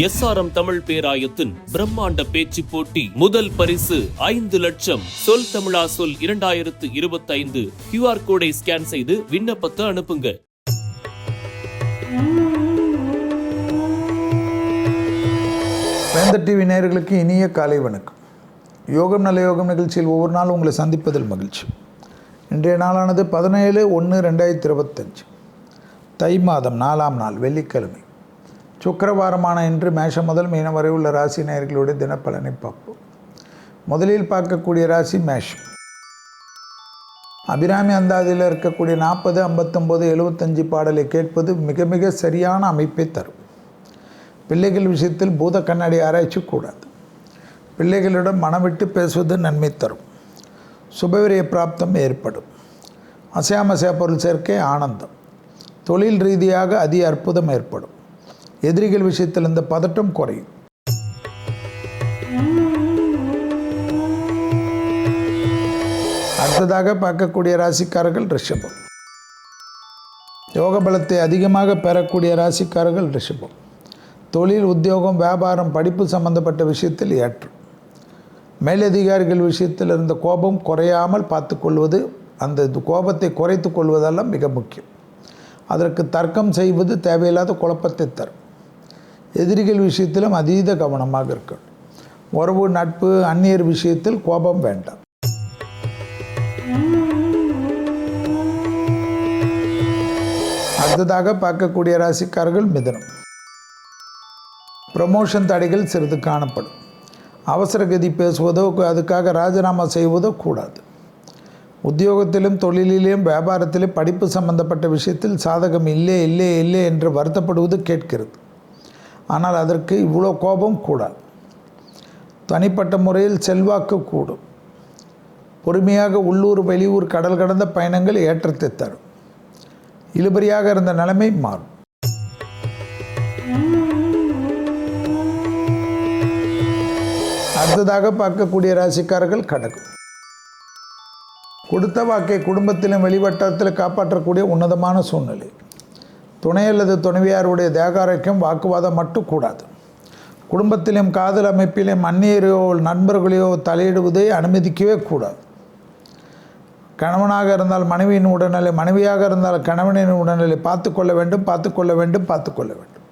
SRM Tamil பேராயத்தின் பிரம்மாண்ட பேச்சு போட்டி முதல் பரிசு ஐந்து லட்சம். சொல் தமிழா சொல் இரண்டாயிரத்து இருபத்தைந்து. கியூஆர் கோடை ஸ்கேன் செய்து விண்ணப்பத்தை அனுப்புங்க வேந்த டிவி நேயர்களுக்கு இனிய காலை வணக்கம். யோகம் நல்ல யோகம் நிகழ்ச்சியில் ஒவ்வொரு நாளும் உங்களை சந்திப்பதில் மகிழ்ச்சி. இன்றைய நாளானது பதினேழு ஒன்று ரெண்டாயிரத்தி இருபத்தஞ்சு. தை மாதம் நாலாம் நாள் வெள்ளிக்கிழமை. சுக்கரவாரமான இன்று மேஷம் முதல் மீனம் வரை உள்ள ராசி நேயர்களுடைய தினப்பலனை பார்ப்போம். முதலில் பார்க்கக்கூடிய ராசி மேஷம். அபிராமி அந்தாதியில் இருக்கக்கூடிய நாற்பது ஐம்பத்தொம்போது எழுபத்தஞ்சு பாடலை கேட்பது மிக மிக சரியான அமைப்பை தரும். பிள்ளைகள் விஷயத்தில் பூத கண்ணாடி ஆராய்ச்சி கூடாது. பிள்ளைகளிடம் மனம் விட்டு பேசுவது நன்மை தரும். சுபவிரிய பிராப்தம் ஏற்படும். அசையாமசையா பொருள் சேர்க்கை ஆனந்தம். தொழில் ரீதியாக அதி அற்புதம் ஏற்படும். எதிரிகள் விஷயத்தில் இந்த பதட்டம் குறையும். அடுத்ததாக பார்க்கக்கூடிய ராசிக்காரர்கள் ரிஷபம். யோக பலத்தை அதிகமாக பெறக்கூடிய ராசிக்காரர்கள் ரிஷபம். தொழில் உத்தியோகம் வியாபாரம் படிப்பு சம்பந்தப்பட்ட விஷயத்தில் ஏற்றம். மேலதிகாரிகள் விஷயத்தில் இருந்த கோபம் குறையாமல் பார்த்துக்கொள்வது அந்த கோபத்தை குறைத்து கொள்வதெல்லாம் மிக முக்கியம். அதற்கு தர்க்கம் செய்வது தேவையில்லாத குழப்பத்தை தரும். எதிரிகள் விஷயத்திலும் அதீத கவனமாக இருக்கணும். உறவு நட்பு அந்நியர் விஷயத்தில் கோபம் வேண்டாம். அடுத்ததாக பார்க்கக்கூடிய ராசிக்காரர்கள் மிதனம். ப்ரமோஷன் தடைகள் சிறிது காணப்படும். அவசரகதி பேசுவதோ அதுக்காக ராஜினாமா செய்வதோ கூடாது. உத்தியோகத்திலும் தொழிலிலும் வியாபாரத்திலும் படிப்பு சம்பந்தப்பட்ட விஷயத்தில் சாதகம் இல்லை இல்லை இல்லை என்று வருத்தப்படுவது கேட்கிறது. ஆனால் அதற்கு இவ்வளோ கோபம் கூடாது. தனிப்பட்ட முறையில் செல்வாக்கு கூடும். பொறுமையாக உள்ளூர் வெளியூர் கடல் கடந்த பயணங்கள் ஏற்றத்தை தரும். இழுபறியாக இருந்த நிலைமை மாறும். அடுத்ததாக பார்க்கக்கூடிய ராசிக்காரர்கள் கடகம். கொடுத்த வாக்கை குடும்பத்திலும் வெளிவட்டாரத்தில் காப்பாற்றக்கூடிய உன்னதமான சூழ்நிலை. துணை அல்லது துணைவியாருடைய தேகாரைக்கும் வாக்குவாதம் மட்டும் கூடாது. குடும்பத்திலும் காதல் அமைப்பிலும் அந்நியரையோ நண்பர்களையோ தலையிடுவதை அனுமதிக்கவே கூடாது. கணவனாக இருந்தால் மனைவியின் உடல்நிலை மனைவியாக இருந்தால் கணவனின் உடல்நிலை பார்த்து கொள்ள வேண்டும் பார்த்து கொள்ள வேண்டும் பார்த்து கொள்ள வேண்டும்.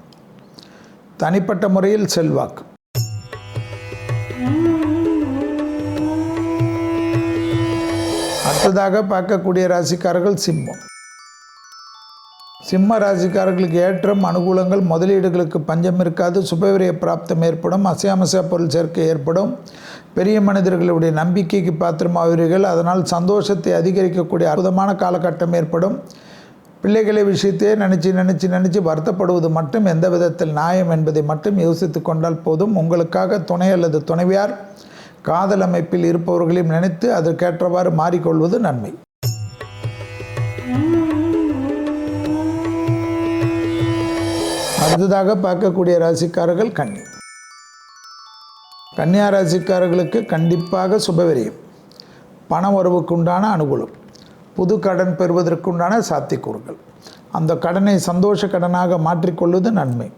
தனிப்பட்ட முறையில் செல்வாக்கு. அடுத்ததாக பார்க்கக்கூடிய ராசிக்காரர்கள் சிம்மம். சிம்ம ராசிக்காரர்களுக்கு ஏற்றம் அனுகூலங்கள் முதலீடுகளுக்கு பஞ்சம் இருக்காது. சுபவிரிய பிராப்தம் ஏற்படும் அசையாமசையா பொருள் சேர்க்கை ஏற்படும். பெரிய மனிதர்களுடைய நம்பிக்கைக்கு பாத்திரமாவீர்கள். அதனால் சந்தோஷத்தை அதிகரிக்கக்கூடிய அற்புதமான காலகட்டம் ஏற்படும். பிள்ளைகளை விஷயத்தையே நினச்சி நினச்சி நினச்சி வருத்தப்படுவது மட்டும் எந்த விதத்தில் நியாயம் என்பதை மட்டும் யோசித்து கொண்டால் போதும். உங்களுக்காக துணை அல்லது துணைவியார் காதல் அமைப்பில் இருப்பவர்களையும் நினைத்து அதற்கேற்றவாறு மாறிக்கொள்வது நன்மை. அடுத்ததாக பார்க்கக்கூடிய ராசிக்காரர்கள் கன்னி. கன்னியா ராசிக்காரர்களுக்கு கண்டிப்பாக சுபவிரியம் பண உறவுக்குண்டான அனுகூலம். புது கடன் பெறுவதற்குண்டான சாத்தியக்கூறுகள். அந்த கடனை சந்தோஷ கடனாக மாற்றிக்கொள்வது நன்மை.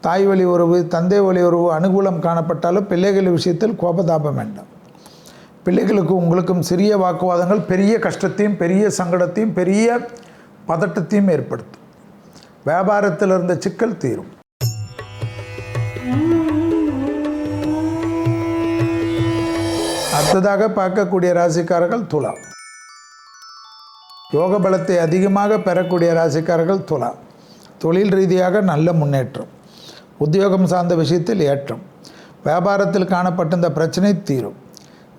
தாய் வழி உறவு தந்தை வழி உறவு அனுகூலம் காணப்பட்டாலும் பிள்ளைகள் விஷயத்தில் கோபதாபம் வேண்டாம். பிள்ளைகளுக்கு உங்களுக்கும் சிறிய வாக்குவாதங்கள் பெரிய கஷ்டத்தையும் பெரிய சங்கடத்தையும் பெரிய பதட்டத்தையும் ஏற்படுத்தும். வியாபாரத்தில் இருந்த சிக்கல் தீரும். அடுத்ததாக பார்க்கக்கூடிய ராசிக்காரர்கள் துலா யோக பலத்தை அதிகமாக பெறக்கூடிய ராசிக்காரர்கள் துலா தொழில் ரீதியாக நல்ல முன்னேற்றம். உத்தியோகம் சார்ந்த விஷயத்தில் ஏற்றம். வியாபாரத்தில் காணப்பட்ட இந்த பிரச்சனை தீரும்.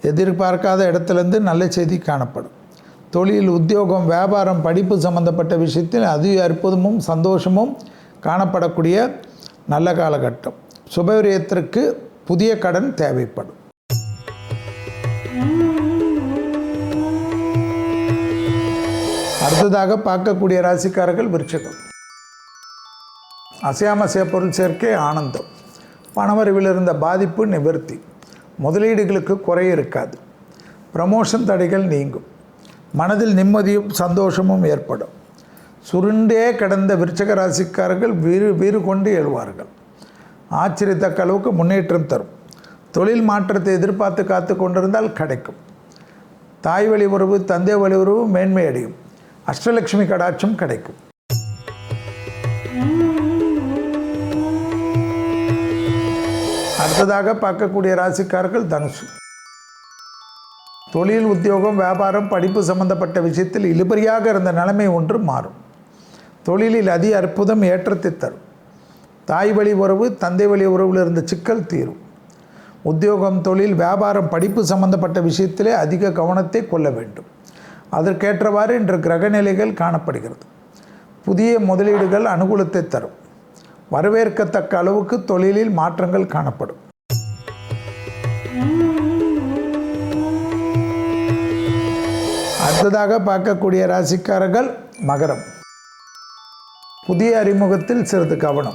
எதிர்பார்க்காத இடத்துலேருந்து நல்ல செய்தி காணப்படும். தொழில் உத்தியோகம் வியாபாரம் படிப்பு சம்பந்தப்பட்ட விஷயத்தில் அது அற்புதமும் சந்தோஷமும் காணப்படக்கூடிய நல்ல காலகட்டம். சுபவிரியத்திற்கு புதிய கடன் தேவைப்படும். அடுத்ததாக பார்க்கக்கூடிய ராசிக்காரர்கள் விருச்சகம். அசையாமசைய பொருள் சேர்க்கை ஆனந்தம். பணவரவில் இருந்த பாதிப்பு நிவர்த்தி. முதலீடுகளுக்கு குறை இருக்காது. ப்ரமோஷன் தடைகள் நீங்கும். மனதில் நிம்மதியும் சந்தோஷமும் ஏற்படும். சுருண்டே கிடந்த விருச்சக ராசிக்காரர்கள் வீறு வீறு கொண்டு எழுவார்கள். ஆச்சரியத்தக்க அளவுக்கு முன்னேற்றம் தரும். தொழில் மாற்றத்தை எதிர்பார்த்து காத்து கொண்டிருந்தால் கிடைக்கும். தாய் வழி உறவு தந்தை வழி உறவு மேன்மை அடையும். அஷ்டலட்சுமி கடாட்சம் கிடைக்கும். அடுத்ததாக பார்க்கக்கூடிய ராசிக்காரர்கள் தனுசு. தொழில் உத்தியோகம் வியாபாரம் படிப்பு சம்பந்தப்பட்ட விஷயத்தில் இழுபறியாக இருந்த நிலைமை ஒன்று மாறும். தொழிலில் அதி அற்புதம் ஏற்றத்தை தரும். தாய் வழி உறவு தந்தை வழி உறவில் இருந்த சிக்கல் தீரும். உத்தியோகம் தொழில் வியாபாரம் படிப்பு சம்பந்தப்பட்ட விஷயத்திலே அதிக கவனத்தை கொள்ள வேண்டும். அதற்கேற்றவாறு இன்று கிரகநிலைகள் காணப்படுகிறது. புதிய முதலீடுகள் அனுகூலத்தை தரும். வரவேற்கத்தக்க அளவுக்கு தொழிலில் மாற்றங்கள் காணப்படும். அடுத்ததாக பார்க்கக்கூடிய ராசிக்காரர்கள் மகரம். புதிய அறிமுகத்தில் சிறிது கவனம்.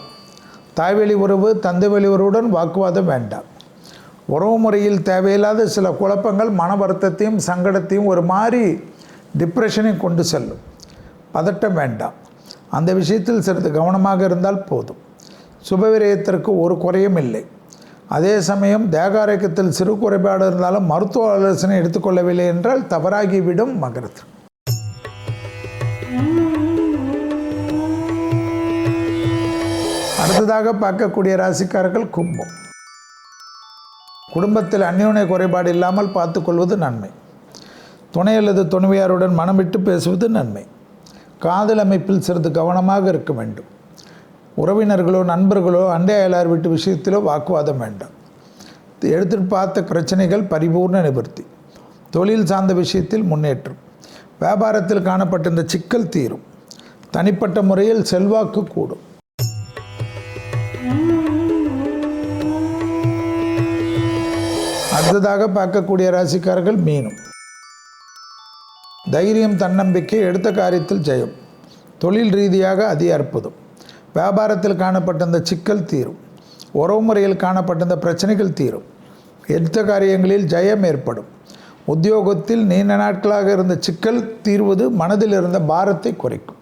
தாய்வெளி உறவு தந்தைவெளி உறவுடன் வாக்குவாதம் வேண்டாம். உறவு முறையில் தேவையில்லாத சில குழப்பங்கள் மன வருத்தத்தையும் சங்கடத்தையும் ஒரு மாதிரி டிப்ரெஷனையும் கொண்டு செல்லும். பதட்டம் வேண்டாம். அந்த விஷயத்தில் சிறிது கவனமாக இருந்தால் போதும். சுபவிரயத்திற்கு ஒரு குறையும் இல்லை. அதே சமயம் தேகாரோக்கியத்தில் சிறு குறைபாடு இருந்தாலும் மருத்துவ ஆலோசனை எடுத்துக்கொள்ளவில்லை என்றால் தவறாகிவிடும் மகரத். அடுத்ததாக பார்க்கக்கூடிய ராசிக்காரர்கள் கும்பம். குடும்பத்தில் அந்யோன்ய குறைபாடு இல்லாமல் பார்த்துக்கொள்வது நன்மை. துணை அல்லது துணைவியாருடன் மனம் விட்டு பேசுவது நன்மை. காதல் அமைப்பில் சிறிது கவனமாக இருக்க வேண்டும். உறவினர்களோ நண்பர்களோ அண்டை அயலார் வீட்டு விஷயத்திலோ வாக்குவாதம் வேண்டாம். எடுத்துட்டு பார்த்த பிரச்சனைகள் பரிபூர்ண நிவர்த்தி. தொழில் சார்ந்த விஷயத்தில் முன்னேற்றம். வியாபாரத்தில் காணப்பட்ட இந்த சிக்கல் தீரும். தனிப்பட்ட முறையில் செல்வாக்கு கூடும். அடுத்ததாக பார்க்கக்கூடிய ராசிக்காரர்கள் மீனும். தைரியம் தன்னம்பிக்கை எடுத்த காரியத்தில் ஜெயம். தொழில் ரீதியாக அதி அற்புதம். வியாபாரத்தில் காணப்பட்ட இந்த சிக்கல் தீரும். உறவு முறையில் காணப்பட்ட இந்த பிரச்சனைகள் தீரும். எடுத்த காரியங்களில் ஜெயம் ஏற்படும். உத்தியோகத்தில் நீண்ட நாட்களாக இருந்த சிக்கல் தீர்வது மனதில் இருந்த பாரத்தை குறைக்கும்.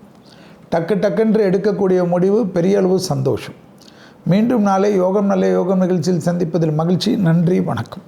டக்கு டக்குன்று எடுக்கக்கூடிய முடிவு பெரிய அளவு சந்தோஷம். மீண்டும் நாளை யோகம் நல்ல யோகம் நிகழ்ச்சியில் சந்திப்பதில் மகிழ்ச்சி. நன்றி வணக்கம்.